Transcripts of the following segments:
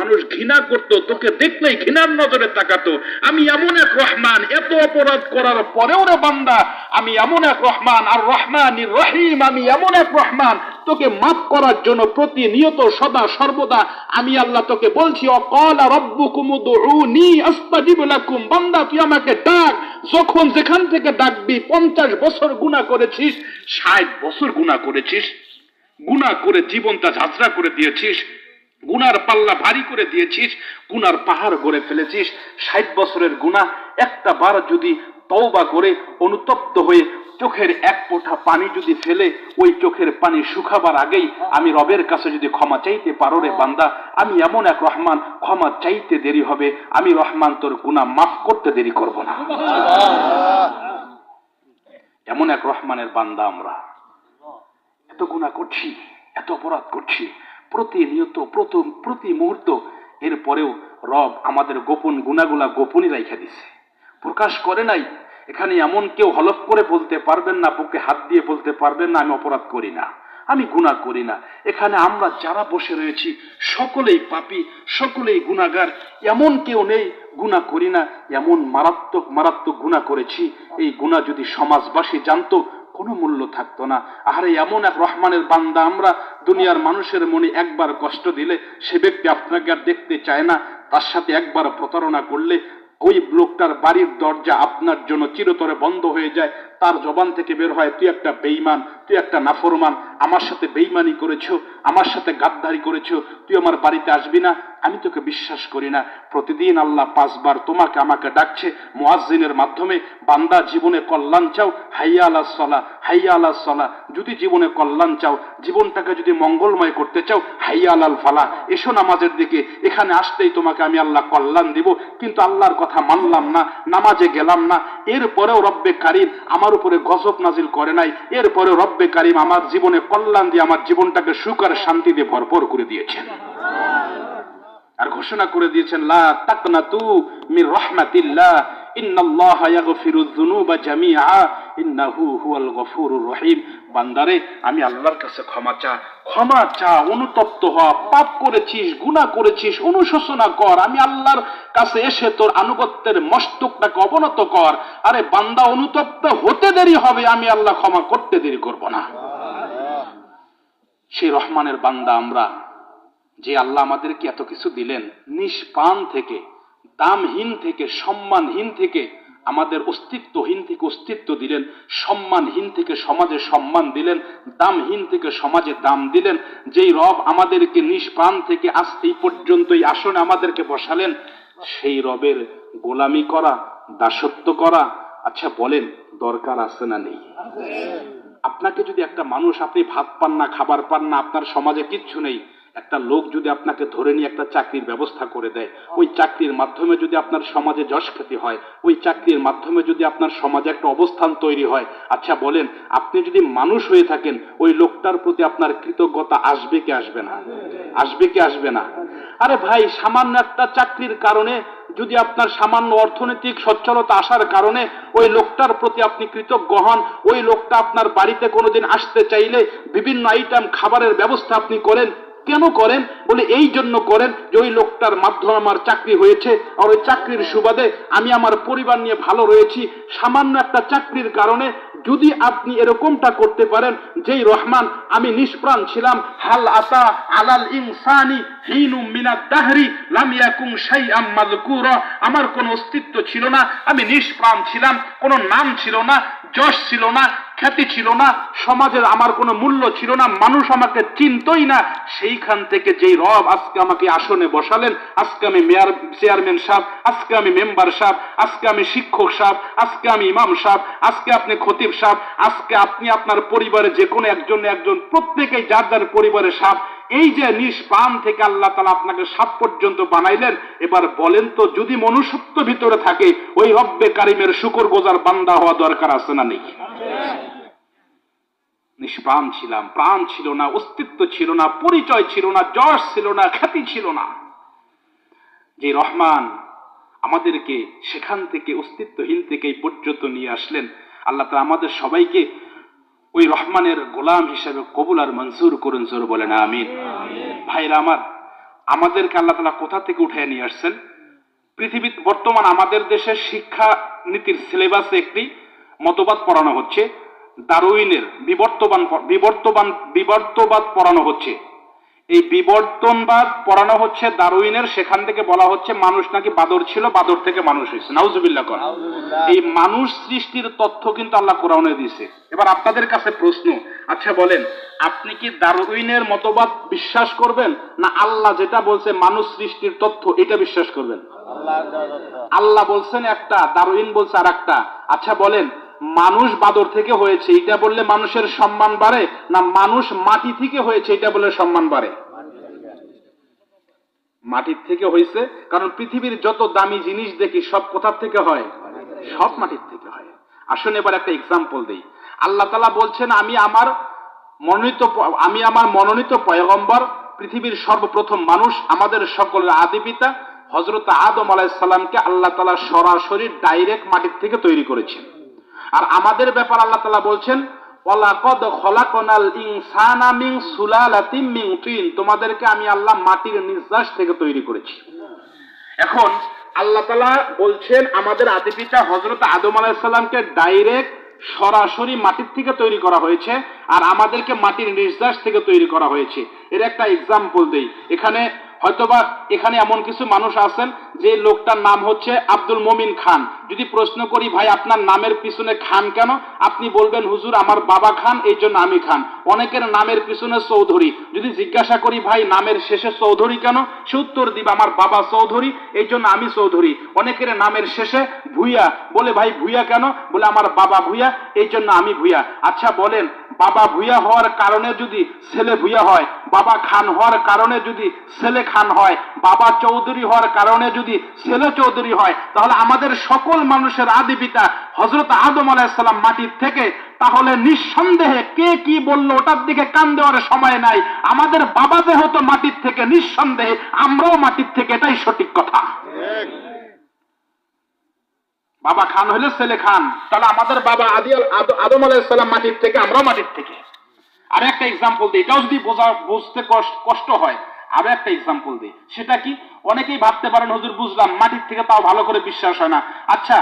মানুষ ঘৃণা করতো, তোকে দেখলেই ঘৃণার নজরে তাকাতো। আমি এমন এক রহমান, এত অপরাধ করার পরেও রে বান্দা, আমি এমন এক রহমান, আর রহমান রহিম, আমি এমন এক রহমান। তোকে মাফ করার জন্য প্রতিনিয়ত সদা সর্বদা আমি আল্লাহ তোকে বলছি, অকল রব্বুকুম উদউনি আস্তাজিব লাকুম। বান্দা, তুই আমাকে ডাক, যখন যেখান থেকে ডাকবি, পঞ্চাশ বছর গুণা করেছিস, ষাট বছর গুণা করেছিস গুণা করে জীবনটা ঝাঁচড়া করে দিয়েছিস গুনার পাল্লা ভারী করে দিয়েছিস, গুনার পাহাড় গড়ে ফেলেছিস। ষাট বছরের গুণা একটা বার যদি তওবা করে অনুতপ্ত হয়ে চোখের এক ফোঁটা পানি যদি ফেলে, ওই চোখের পানি শুকাবার আগেই আমি রবের কাছে যদি ক্ষমা চাইতে পারো রে বান্দা, আমি এমন এক রহমান, ক্ষমা চাইতে দেরি হবে, আমি রহমান তোর গুনাহ মাফ করতে দেরি করব না। এমন এক রহমানের বান্দা আমরা। এত গুণা করছি, এত অপরাধ করছি প্রতিনিয়ত, প্রথম, প্রতি মুহূর্ত, এরপরেও রব আমাদের গোপন গুণাগুলা গোপনই রাইখা দিছে। প্রকাশ করে নাই, এখানে এমন কেউ হলফ করে বলতে পারবেন না, বুকে হাত দিয়ে বলতে পারবেন না, আমি অপরাধ করি না, আমি গুণা করি না। এখানে আমরা যারা বসে রয়েছি, সকলেই পাপী, সকলেই গুণাগার এমন কেউ নেই গুণা করি না, এমন মারাত্মক মারাত্মক গুণা করেছি, এই গুণা যদি সমাজবাসী জানতো কোনো মূল্য থাকতো না। আরে এমন এক রহমানের বান্দা আমরা দুনিয়ার মানুষের মনে একবার কষ্ট দিলে সে ব্যক্তি আপনাকে আর দেখতে চায় না। তার সাথে একবার প্রতারণা করলে ওই লোকটার বাড়ির দরজা আপনার জন্য চিরতরে বন্ধ হয়ে যায়। তার জবান থেকে বের হয়, তুই একটা বেইমান তুই একটা নাফরমান আমার সাথে বেইমানি করেছ, আমার সাথে গাদ্দারি করেছ, তুই আমার বাড়িতে আসবি না? আমি তোকে বিশ্বাস করি না। প্রতিদিন আল্লাহ পাঁচবার তোমাকে আমাকে ডাকছে মুয়াজ্জিনের মাধ্যমে, বান্দা জীবনে কল্যাণ চাও হাইয়া আলা সলা হাইয়া আলা সলা। যদি জীবনে কল্যাণ চাও, জীবনটাকে যদি মঙ্গলময় করতে চাও হাইয়া আলাল ফালা। এসো নামাজের দিকে, এখানে আসতেই তোমাকে আমি আল্লাহ কল্যাণ দিব। কিন্তু আল্লাহর কথা মানলাম না, নামাজে গেলাম না। এরপরেও রব্বে কারিম আমার উপরে গজব নাজিল করে নাই। এরপরেও রব্বে কারিম আমার জীবনে কল্যাণ দিয়ে আমার জীবনটাকে সুখ আর শান্তি দিয়ে ভরপুর করে দিয়েছেন। আর ঘোষণা করে দিয়েছেন, লা মির রাহমাতিল্লাহ, ইন্নাল্লাহা ইয়াগফিরুয যুনুবা জামিআ, ইন্নাহু হুয়াল গফুরুর রহিম। বান্দারে, আমি আল্লাহর কাছে ক্ষমা চা ক্ষমা চা, অনুতপ্ত হ পাপ করেছিস, গুনাহ করেছিস, অনুশোচনা কর, আমি আল্লাহর কাছে এসে তোর আনুগত্যের মস্তকটাকে অবনত কর। আরে বান্দা, অনুতপ্ত হতে দেরি হবে, আমি আল্লাহ ক্ষমা করতে দেরি করব না। সেই রহমানের বান্দা আমরা, যে আল্লাহ আমাদেরকে এত কিছু দিলেন, নিষ্পান থেকে, দামহীন থেকে, সম্মানহীন থেকে, আমাদের অস্তিত্বহীন থেকে অস্তিত্ব দিলেন, সম্মানহীন থেকে সমাজে সম্মান দিলেন, দামহীন থেকে সমাজে দাম দিলেন, যেই রব আমাদেরকে নিষ্পান থেকে আজ এই পর্যন্ত এই আসনে আমাদেরকে বসালেন, সেই রবের গোলামি করা, দাসত্ব করা আচ্ছা বলেন, দরকার আছে না নেই? আপনাকে যদি একটা মানুষ আপনি ভাত পান না, খাবার পান না, আপনার সমাজে কিচ্ছু নেই একটা লোক যদি আপনাকে ধরে নিয়ে একটা চাকরির ব্যবস্থা করে দেয়, ওই চাকরির মাধ্যমে যদি আপনার সমাজে যশ খ্যাতি হয়, ওই চাকরির মাধ্যমে যদি আপনার সমাজে একটা অবস্থান তৈরি হয় আচ্ছা বলেন, আপনি যদি মানুষ হয়ে থাকেন, ওই লোকটার প্রতি আপনার কৃতজ্ঞতা আসবে কি আসবে না? আসবে কি আসবে না? আরে ভাই, সামান্য একটা চাকরির কারণে, যদি আপনার সামান্য অর্থনৈতিক সচ্ছলতা আসার কারণে, ওই লোকটার প্রতি আপনি কৃতজ্ঞ হন, ওই লোকটা আপনার বাড়িতে কোনোদিন আসতে চাইলে, বিভিন্ন আইটেম খাবারের ব্যবস্থা আপনি করেন কেন করেন? বলে, এই জন্য করেন যে ওই লোকটার মাধ্যমে আমার চাকরি হয়েছে আর ওই চাকরির সুবাদে আমি আমার পরিবার নিয়ে ভালো রয়েছি। সামান্য একটা চাকরির কারণে যদি আপনি এরকমটা করতে পারেন, যেই রহমান, আমি নিষ্প্রাণ ছিলাম। হাল আতা আলাল ইনসানি হিনুম মিনাদ দাহরি লাম ইয়াকুম শাইআম মাযকুরা। আমার কোনো অস্তিত্ব ছিল না, আমি নিষ্প্রাণ ছিলাম, কোনো নাম ছিল না, যশ ছিল না। খ্যাতি ছিল না, সমাজের আমার কোনো মূল্য ছিল না, মানুষ আমাকে চিনতই না। সেইখান থেকে যেই রব আজকে আমাকে আসনে বসালেন, আজকে আমি মেয়র, চেয়ারম্যান সাহেব, আজকে আমি মেম্বার সাহেব, আজকে আমি শিক্ষক সাহেব, আজকে আমি ইমাম সাহেব, আজকে আপনি খতিব সাহেব, আজকে আপনি আপনার পরিবারে যে কোনো একজন একজন, প্রত্যেকেই যার যার পরিবারের সাপ, এই যে নিষ্পান থেকে আল্লাহ তালা আপনাকে সাপ পর্যন্ত বানাইলেন, এবার বলেন তো যদি মনুষ্যত্ব ভিতরে থাকে, ওই রব্বে কারিমের শুকর গোজার বান্দা হওয়া দরকার আছে না নেই? নিষ্প্রাণ ছিলাম প্রাণ ছিল না অস্তিত্ব ছিল না পরিচয় ছিল না যশ ছিল না খ্যাতি ছিল না। যে রহমান আমাদেরকে সেখান থেকে অস্তিত্বহীন থেকে এই পর্যন্ত নিয়ে আসলেন আল্লাহ তালা আমাদের সবাইকে ওই রহমানের গোলাম হিসেবে কবুল আর মঞ্জুর করুন জোর বলেন আমিন। ভাইরা আমার আমাদেরকে আল্লাহ তালা কোথা থেকে উঠে নিয়ে আসছেন? পৃথিবী বর্তমান আমাদের দেশের শিক্ষা নীতির সিলেবাসে একটি মতবাদ পড়ানো হচ্ছে দারুইনের বিবর্তবান বিবর্তবান বিবর্তবাদ পড়ানো হচ্ছে। এই বিবর্তনবাদ পড়ানো হচ্ছে দারুইনের সেখান থেকে বলা হচ্ছে মানুষ নাকি বাদর ছিল বাদর থেকে মানুষ হয়েছে। নাউজুবিল্লাহ কর। এই মানুষ সৃষ্টির তথ্য কিন্তু আল্লাহ কোরআনে দিয়েছে। এবার আপনাদের কাছে প্রশ্ন আচ্ছা বলেন আপনি কি দারুইনের মতবাদ বিশ্বাস করবেন? না আল্লাহ যেটা বলছে মানুষ সৃষ্টির তথ্য এটা বিশ্বাস করবেন? আল্লাহ বলছেন একটা দারুইন বলছে আর একটা আচ্ছা বলেন মানুষ বাদর থেকে হয়েছে এটা বললে মানুষের সম্মান বাড়ে না মানুষ মাটি থেকে হয়েছে এটা বললে সম্মান বাড়ে? মাটির থেকে হয়েছে, কারণ পৃথিবীর যত দামি জিনিস দেখি সব কোথার থেকে হয়? সব মাটির থেকে হয়। আসুন এবার একটা এক্সাম্পল দেই। আল্লাহ তালা বলছেন, আমি আমার মনোনীত আমি আমার মনোনীত পয়গম্বর, পৃথিবীর সর্বপ্রথম মানুষ, আমাদের সকলের আদি পিতা হজরত আদম আলাইসাল্লামকে আল্লাহ তালা সরাসরি ডাইরেক্ট মাটির থেকে তৈরি করেছেন। আর আমাদের ব্যাপার আল্লাহ তালা বলছেন, ওয়ালাকদ খলাকনাল ইনসানা মিন সুলালাতিম মিন তিন। তোমাদেরকে আমি আল্লাহ মাটির নিঃশ্বাস থেকে তৈরি করেছি। এখন আল্লাহ তালা বলছেন, আমাদের আদি পিতা হজরত আদম আলাইসাল্লামকে ডাইরেক্ট সরাসরি মাটির থেকে তৈরি করা হয়েছে আর আমাদেরকে মাটির নির্যাস থেকে তৈরি করা হয়েছে। এর একটা এক্সাম্পল দেই। এখানে হয়তোবা এখানে এমন কিছু মানুষ আছেন যে লোকটার নাম হচ্ছে আব্দুল মমিন খান। যদি প্রশ্ন করি, ভাই, আপনার নামের পিছনে খান কেন? আপনি বলবেন, হুজুর, আমার বাবা খান, এই জন্য আমি খান। অনেকের নামের পিছনে চৌধুরী। যদি জিজ্ঞাসা করি, ভাই, নামের শেষে চৌধুরী কেন? সে উত্তর দিবে, আমার বাবা চৌধুরী, এই জন্য আমি চৌধুরী। অনেকের নামের শেষে ভুইয়া বলে, ভাই, ভুইয়া কেন? বলে, আমার বাবা ভুইয়া, এই জন্য আমি ভুইয়া। আচ্ছা বলেন, বাবা ভুইয়া হওয়ার কারণে যদি ছেলে ভুইয়া হয়, বাবা খান হওয়ার কারণে যদি ছেলে খান হয়, বাবা চৌধুরী হওয়ার কারণে যদি ছেলে চৌধুরী হয়, তাহলে আমাদের সকল মানুষের আদি পিতা হজরত আদম আলাইসাল্লাম মাটির থেকে, তাহলে নিঃসন্দেহে কে কি বলল ওটার দিকে কান দেওয়ার সময় নাই। আমাদের বাবা যেহেতু মাটির থেকে, নিঃসন্দেহে আমরাও মাটির থেকে, এটাই সঠিক কথা। বাবা খান হলে ছেলে খান, তাহলে আমাদের বাবা আদি আদম আলাইসাল্লাম মাটির থেকে, আমরাও মাটির থেকে। আর একটা এক্সাম্পল দিই, এটাও যদি বোঝা বুঝতে কষ্ট হয় আরও একটা এক্সাম্পল দিই। সেটা কি? অনেকেই ভাবতে পারেন, হুজুর, বুঝলাম, মাটির থেকে তাও ভালো করে বিশ্বাস হয় না। আচ্ছা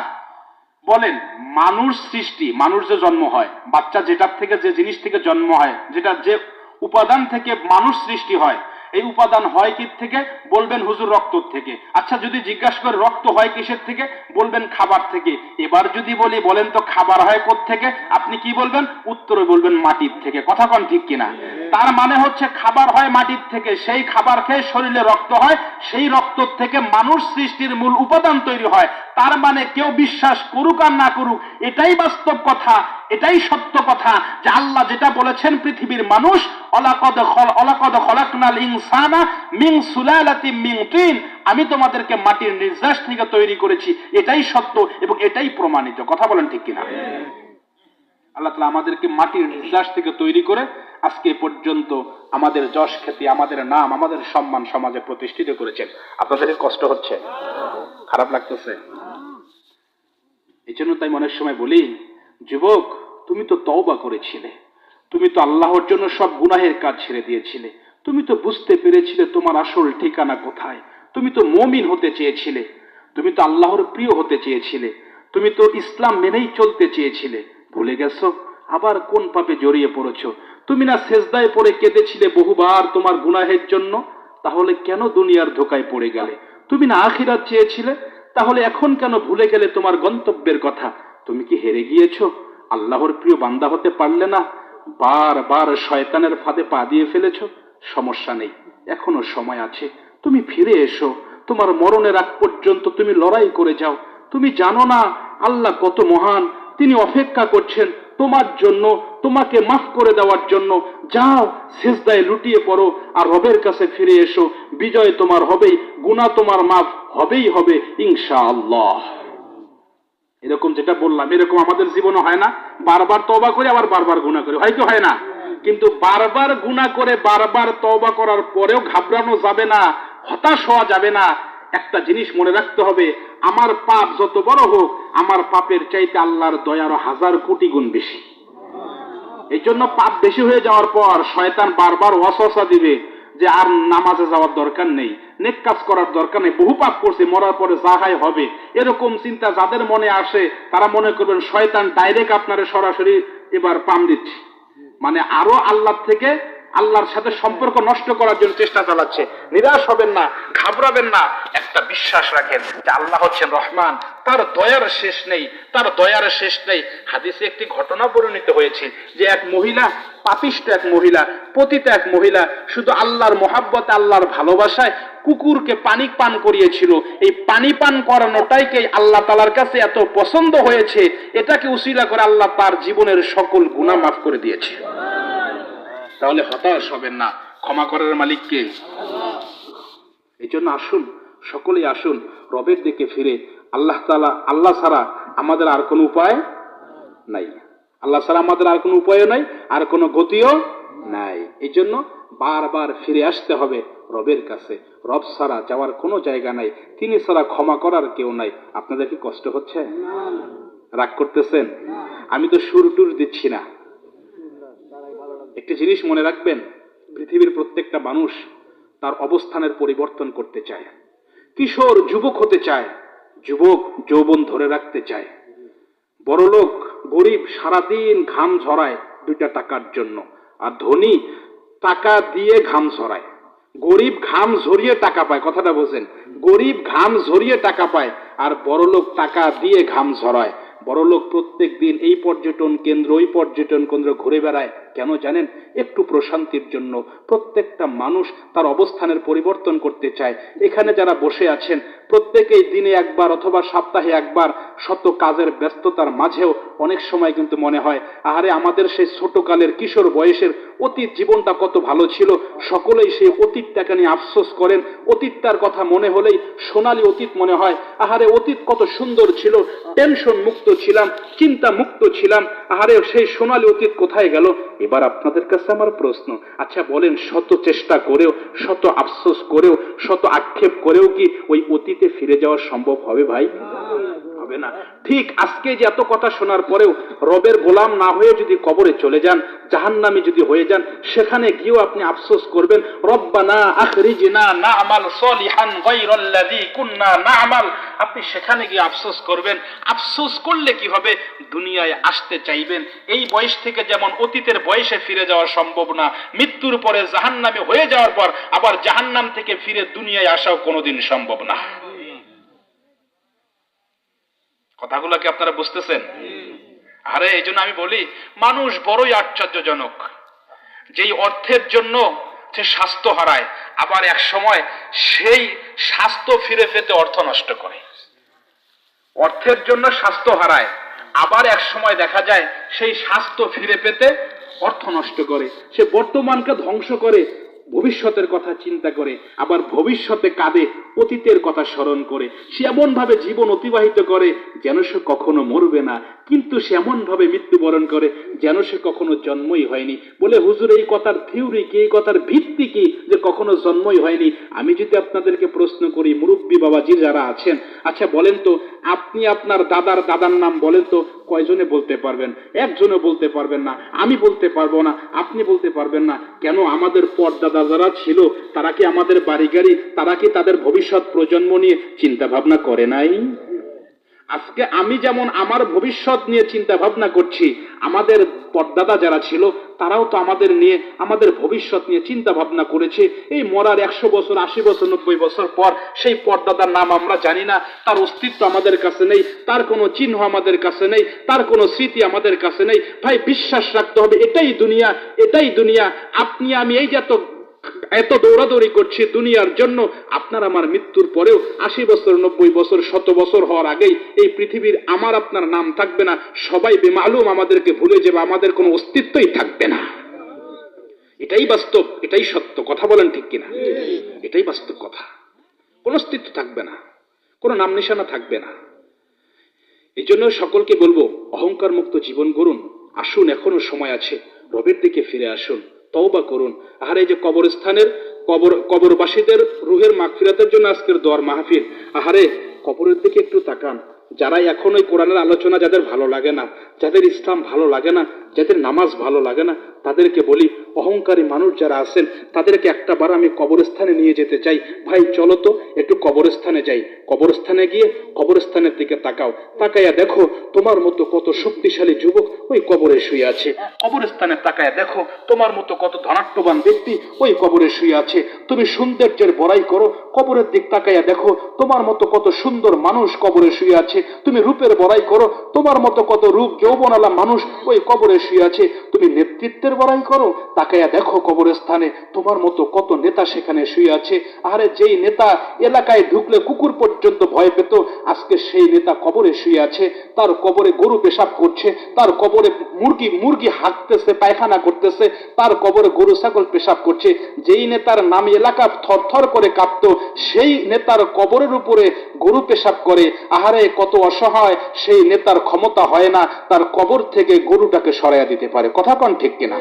বলেন, মানুষ সৃষ্টি, মানুষ যে জন্ম হয়, বাচ্চা যেটার থেকে, যে জিনিস থেকে জন্ম হয়, যেটা যে উপাদান থেকে মানুষ সৃষ্টি হয় এই উপাদান হয় কি থেকে? বলবেন হুজুর রক্ত থেকে। আচ্ছা যদি জিজ্ঞাসা করে রক্ত হয় কিসের থেকে? বলবেন খাবার থেকে। এবার যদি বলি, বলেন তো খাবার হয় থেকে আপনি কি বলবেন? উত্তরে বলবেন মাটির থেকে। কথা কন ঠিক কিনা? তার মানে হচ্ছে খাবার হয় মাটির থেকে। সেই খাবার খেয়ে শরীরে রক্ত হয়, সেই রক্ত থেকে মানুষ সৃষ্টির মূল উপাদান তৈরি হয়। তার মানে কেউ বিশ্বাস করুক আর না করুক, এটাই বাস্তব কথা। এটাই সত্য কথা যে আল্লাহ যেটা বলেছেন পৃথিবীর মানুষ, অলাকদ অলাকদ খলাকনাল ইনসানা মিন সুলালাতিম মিন তিন। আমি তোমাদেরকে মাটির নির্যাস থেকে তৈরি করেছি। এটাই সত্য এবং এটাই প্রমাণিত। কথা বলেন ঠিক কিনা? আল্লাহ তালা আমাদেরকে মাটির নির্যাস থেকে তৈরি করে আজকে পর্যন্ত আমাদের যশ খ্যাতি, আমাদের নাম, আমাদের সম্মান সমাজে প্রতিষ্ঠিত করেছেন। আপনাদের কষ্ট হচ্ছে? খারাপ লাগতেছে? এই জন্য তাই মনের সময় বলি, যুবক তুমি তো তওবা করেছিলে। তুমি তো আল্লাহর জন্য সব গুনাহের কাজ ছেড়ে দিয়েছিলে। তুমি তো বুঝতে পেরেছিলে তোমার আসল ঠিকানা কোথায়। তুমি তো মমিন হতে চেয়েছিলে। তুমি তো আল্লাহর প্রিয় হতে চেয়েছিলে। তুমি তো ইসলাম মেনেই চলতে চেয়েছিলে। ভুলে গেছো? আবার কোন পাপে জড়িয়ে পড়েছ? তুমি না সেজদায় পড়ে কেঁদেছিলে বহুবার তোমার গুনাহের জন্য? তাহলে কেন দুনিয়ার ধোকায় পড়ে গেলে? তুমি না আখিরাত চেয়েছিলে? তাহলে এখন কেন ভুলে গেলে তোমার গন্তব্যের কথা? তুমি কি হেরে গিয়েছো? আল্লাহর প্রিয় বান্দা হতে পারলে না, বারবার শয়তানের ফাঁদে পা দিয়ে ফেলেছো, সমস্যা নেই, এখনও সময় আছে, তুমি ফিরে এসো, তোমার মরণের আগ পর্যন্ত তুমি লড়াই করে যাও, তুমি জানো না আল্লাহ কত মহান, তিনি অপেক্ষা করছেন তোমার জন্য, তোমাকে মাফ করে দেওয়ার জন্য, যাও শেষদায় লুটিয়ে পড়ো, আর রবের কাছে ফিরে এসো, বিজয় তোমার হবেই গুণা তোমার মাফ হবেই হবে ইনশা আল্লাহ এরকম যেটা বললাম, এরকম আমাদের জীবনে হয় না। বারবার তবা করে আবার বারবার গুণা করে। হয় কি হয় না? কিন্তু বারবার গুণা করে বারবার তবা করার পরেও ঘাবড়ানো যাবে না, হতাশ হওয়া যাবে না। একটা জিনিস মনে রাখতে হবে, আমার পাপ যত বড় হোক, আমার পাপের চাইতে আল্লাহর দয়ারও হাজার কোটি গুণ বেশি। এই জন্য পাপ বেশি হয়ে যাওয়ার পর শয়তান বারবার ওয়াসওয়াসা দিবে। যে আর নামাজে যাওয়ার দরকার নেই, নেক কাজ করার দরকার নেই, বহু পাপ করছে, মরার পরে যাহাই হবে। এরকম চিন্তা যাদের মনে আসে, তারা মনে করবেন, শয়তান ডাইরেক্ট আপনারে সরাসরি এবার পাম দিচ্ছে। মানে আরও আল্লাহ থেকে আল্লাহর সাথে সম্পর্ক নষ্ট করার জন্য চেষ্টা চালাচ্ছে। নিরাশ হবেন না, ঘাবড়াবেন না। একটা বিশ্বাস রাখেন যে আল্লাহ হচ্ছেন রহমান। তার দয়ার শেষ নেই, তার দয়ার শেষ নেই। হাদিসে একটি ঘটনা পরিণত হয়েছে যে এক মহিলা, পাপিষ্ট এক মহিলা, পতিত এক মহিলা, শুধু আল্লাহর মহাব্বতে, আল্লাহর ভালোবাসায় কুকুরকে পানি পান করিয়েছিল। এই পানি পান করানোটাইকে আল্লাহ তালার কাছে এত পছন্দ হয়েছে? এটাকে উসিলা করে আল্লাহ তার জীবনের সকল গুণা মাফ করে দিয়েছে। তাহলে হতাশ হবেন না। ক্ষমা করার মালিককে এই জন্য আসুন, সকলেই আসুন, রবের দিকে ফিরে। আল্লাহ তালা আল্লাহ ছাড়া আমাদের আর কোনো উপায় নাই। আল্লাহ ছাড়া আমাদের আর কোনো উপায়ও নাই, আর কোনো গতিও নাই। এই জন্য বারবার ফিরে আসতে হবে রবের কাছে। রব ছাড়া যাওয়ার কোনো জায়গা নাই, তিনি ছাড়া ক্ষমা করার কেউ নাই। আপনাদের কি কষ্ট হচ্ছে? রাগ করতেছেন? আমি তো সুর টুর দিচ্ছি না। একটি জিনিস মনে রাখবেন, পৃথিবীর প্রত্যেকটা মানুষ তার অবস্থানের পরিবর্তন করতে চায়। কিশোর, যুবক হতে চায়, যুবক যৌবন ধরে রাখতে চায়। বড়লোক গরিব সারাদিন ঘাম ঝরায় দুইটা টাকার জন্য, আর ধনী টাকা দিয়ে ঘাম ঝরায়। গরিব ঘাম ঝরিয়ে টাকা পায়, কথাটা বোঝেন গরিব ঘাম ঝরিয়ে টাকা পায়, আর বড়লোক টাকা দিয়ে ঘাম ঝরায়। বড়লোক প্রত্যেক দিন এই পর্যটন কেন্দ্র, ওই পর্যটন কেন্দ্র ঘুরে বেড়ায়। কেন জানেন? একটু প্রশান্তির জন্য। প্রত্যেকটা মানুষ তার অবস্থানের পরিবর্তন করতে চায়। এখানে যারা বসে আছেন, প্রত্যেকেই দিনে একবার অথবা সপ্তাহে একবার শত কাজের ব্যস্ততার মাঝেও অনেক সময় কিন্তু মনে হয়, আহারে আমাদের সেই ছোটকালের কিশোর বয়সের অতীত জীবনটা কত ভালো ছিল। সকলেই সেই অতীতটাকে নিয়ে আফসোস করেন। অতীতটার কথা মনে হলেই সোনালী অতীত মনে হয়। আহারে অতীত কত সুন্দর ছিল। টেনশন মুক্ত ছিলাম, চিন্তা মুক্ত ছিলাম। আহারে সেই সোনালী অতীত কোথায় গেল? এবার আপনাদের কাছে আমার প্রশ্ন আচ্ছা বলেন শত চেষ্টা করেও, শত আফসোস করেও, শত আক্ষেপ করেও কি ওই অতীতে ফিরে যাওয়া সম্ভব হবে ভাই? হবে না। ঠিক আজকে যে এত কথা শোনার পরেও রবের গোলাম না হয়ে যদি কবরে চলে যান, জাহান্নামে যদি হয়ে যান, সেখানে গিয়েও আপনি আফসোস করবেন, রব্বানা আখরিজনা না'মাল সলিহান গায়রাল্লাযী কুননা না'মাল। আপনি সেখানে গিয়ে আফসোস করবেন। আফসোস করলে কি হবে? দুনিয়ায় আসতে চাইবেন। এই বয়স থেকে যেমন অতীতের বয়সে ফিরে যাওয়া সম্ভব না, মৃত্যুর পরে জাহান্নামে হয়ে যাওয়ার পর আবার জাহান্নাম থেকে ফিরে দুনিয়ায় আসাও কোনোদিন সম্ভব না। কথাগুলো কি আপনারা বুঝতেছেন? আরে এই জন্য আমি বলি, মানুষ বড়ই আশ্চর্যজনক। যেই অর্থের জন্য সে স্বাস্থ্য হারায়, আবার এক সময় সেই স্বাস্থ্য ফিরে পেতে অর্থ নষ্ট করে। অর্থের জন্য স্বাস্থ্য হারায়, আবার এক সময় দেখা যায় সেই স্বাস্থ্য ফিরে পেতে অর্থ নষ্ট করে। সে বর্তমানকে ধ্বংস করে, ভবিষ্যতের কথা চিন্তা করে, আবার ভবিষ্যতে কাঁদে অতীতের কথা স্মরণ করে, সে এমন ভাবে জীবন অতিবাহিত করে যেন সে কখনো মরবে না। কিন্তু সে এমন ভাবে মৃত্যুবরণ করে যেন সে কখনো জন্মই হয়নি। বলে, হুজুর, এই কথার থিওরি কি? এই কথার ভিত্তি কি যে কখনো জন্মই হয়নি? আমি যদি আপনাদেরকে প্রশ্ন করি, মুরব্বী বাবাজি যারা আছেন আচ্ছা বলেন তো, আপনি আপনার দাদার দাদার নাম বলেন তো, কয়জনে বলতে পারবেন? একজনে বলতে পারবেন না। আমি বলতে পারব না, আপনি বলতে পারবেন না। কেন আমাদের পর্দাদা যারা ছিল, তারা কি আমাদের বাড়ি গাড়ি তারা কি তাদের ভবিষ্যৎ প্রজন্ম নিয়ে চিন্তা ভাবনা করে নাই? আজকে আমি যেমন আমার ভবিষ্যৎ নিয়ে চিন্তা ভাবনা করছি, আমাদের পর্দাদা যারা ছিল, তারাও তো আমাদের নিয়ে, আমাদের ভবিষ্যৎ নিয়ে চিন্তা ভাবনা করেছে। এই মরার একশো বছর, আশি বছর, নব্বই বছর পর সেই পর্দাদার নাম আমরা জানি না, তার অস্তিত্ব আমাদের কাছে নেই, তার কোনো চিহ্ন আমাদের কাছে নেই, তার কোনো স্মৃতি আমাদের কাছে নেই। ভাই, বিশ্বাস রাখতে হবে, এটাই দুনিয়া এটাই দুনিয়া। আপনি, আমি এই যে এত এত দৌড়াদৌড়ি করছি দুনিয়ার জন্য, আপনার আমার মৃত্যুর পরেও আশি বছর, নব্বই বছর, শত বছর হওয়ার আগেই এই পৃথিবীর আমার আপনার নাম থাকবে না। সবাই বেমালুম আমাদেরকে ভুলে যাবে, আমাদের কোনো অস্তিত্বই থাকবে না। এটাই বাস্তব, এটাই সত্য। কথা বলেন ঠিক কিনা? এটাই বাস্তব কথা। কোনো অস্তিত্ব থাকবে না, কোনো নাম নিশানা থাকবে না। এই জন্য সকলকে বলব অহংকার মুক্ত জীবন গড়ুন। আসুন, এখনও সময় আছে। রবের দিকে ফিরে আসুন। তওবা করুন। আর এই যে কবরস্থানের কবর, কবরবাসীদের রুহের মাগফিরাতের জন্য আজকের দোয়ার মাহফিল, আহারে, কবরের দিকে একটু তাকান। যারা এখন ওই কোরআনের আলোচনা যাদের ভালো লাগে না, যাদের ইসলাম ভালো লাগে না যাদের নামাজ ভালো লাগে না, তাদেরকে বলি, অহংকারী মানুষ যারা আছেন, তাদেরকে একটা বার আমি কবরস্থানে নিয়ে যেতে চাই। ভাই, চলো তো একটু কবরস্থানে যাই। কবরস্থানে গিয়ে কবরস্থানের দিকে তাকাও। তাকাইয়া দেখো, তোমার মতো কত শক্তিশালী যুবক ওই কবরে শুয়ে আছে। কবরস্থানে তাকায়া দেখো, তোমার মতো কত ধনাট্যবান ব্যক্তি ওই কবরে শুয়ে আছে। তুমি সৌন্দর্যের বড়াই করো, কবরের দিক তাকাইয়া দেখো, তোমার মতো কত সুন্দর মানুষ কবরে শুয়ে আছে। তুমি রূপের বড়াই করো, তোমার মতো কত রূপ যৌবনালা মানুষ ওই কবরে শুয়ে আছে, তুমি নেতৃত্বের বড়াই করো। তাকাইয়া দেখো কবরস্থানে, তোমার মতো কত নেতা সেখানে শুয়ে আছে। আরে যেই নেতা এলাকায় ঢুকলে কুকুর পর্যন্ত ভয় পেত, আজকে সেই নেতা কবরে শুয়ে আছে। তার কবরে গরু পেশাব করছে, তার কবরে মুরগি মুরগি হাঁকতেছে, পায়খানা করতেছে, তার কবরে গরু, ছাগল পেশাব করছে। যেই নেতার নাম এলাকা থরথর করে কাঁপত, সেই নেতার কবরের উপরে গরু পেশাব করে। আহারে, কত অসহায়, সেই নেতার ক্ষমতা হয় না, তার কবর থেকে গরুটাকে সরাইয়া দিতে পারে। কথা কন ঠিক কিনা?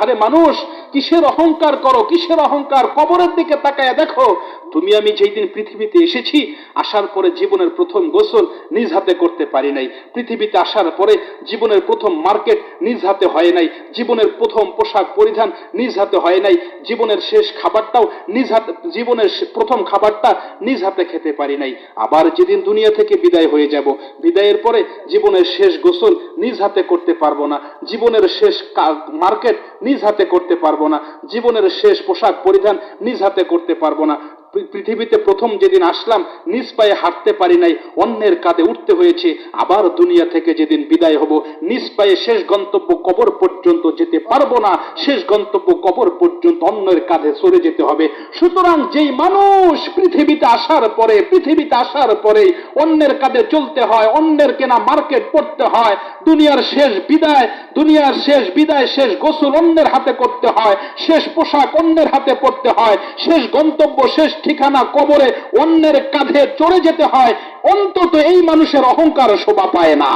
আরে মানুষ, কিসের অহংকার করো, কিসের অহংকার? কবরের দিকে তাকায় দেখো, তুমি আমি যেই দিন পৃথিবীতে এসেছি, আসার পরে জীবনের প্রথম গোসল নিজ হাতে করতে পারি নাই। পৃথিবীতে আসার পরে জীবনের প্রথম মার্কেট নিজ হাতে হয় নাই। জীবনের প্রথম পোশাক পরিধান নিজ হাতে হয় নাই। জীবনের শেষ খাবারটাও নিজ হাতে, জীবনের প্রথম খাবারটা নিজ হাতে খেতে পারি নাই। আবার যেদিন দুনিয়া থেকে বিদায় হয়ে যাব, বিদায়ের পরে জীবনের শেষ গোসল নিজ হাতে করতে পারব না। জীবনের শেষ মার্কেট নিজ হাতে করতে পারব না। জীবনের শেষ পোশাক পরিধান নিজ হাতে করতে পারব না। পৃথিবীতে প্রথম যেদিন আসলাম, নিজ পায়ে হাঁটতে পারি নাই, অন্যের কাঁধে উঠতে হয়েছে, আবার দুনিয়া থেকে যেদিন বিদায় হব, নিজ পায়ে শেষ গন্তব্য কবর পর্যন্ত যেতে পারব না, শেষ গন্তব্য কবর পর্যন্ত অন্যের কাঁধে সরে যেতে হবে। সুতরাং যেই মানুষ পৃথিবীতে আসার পরে, পৃথিবীতে আসার পরে অন্যের কাঁধে চলতে হয়, অন্যের কেনা মার্কেট করতে হয়, দুনিয়ার শেষ বিদায়, দুনিয়ার শেষ বিদায়, শেষ গোসল অন্যের হাতে করতে হয়, শেষ পোশাক অন্যের হাতে পড়তে হয়, শেষ গন্তব্য, শেষ ঠিকানা কবরে অন্যের কাঁধে চড়ে যেতে হয় অন্তত এই মানুষের অহংকার শোভা পায় না।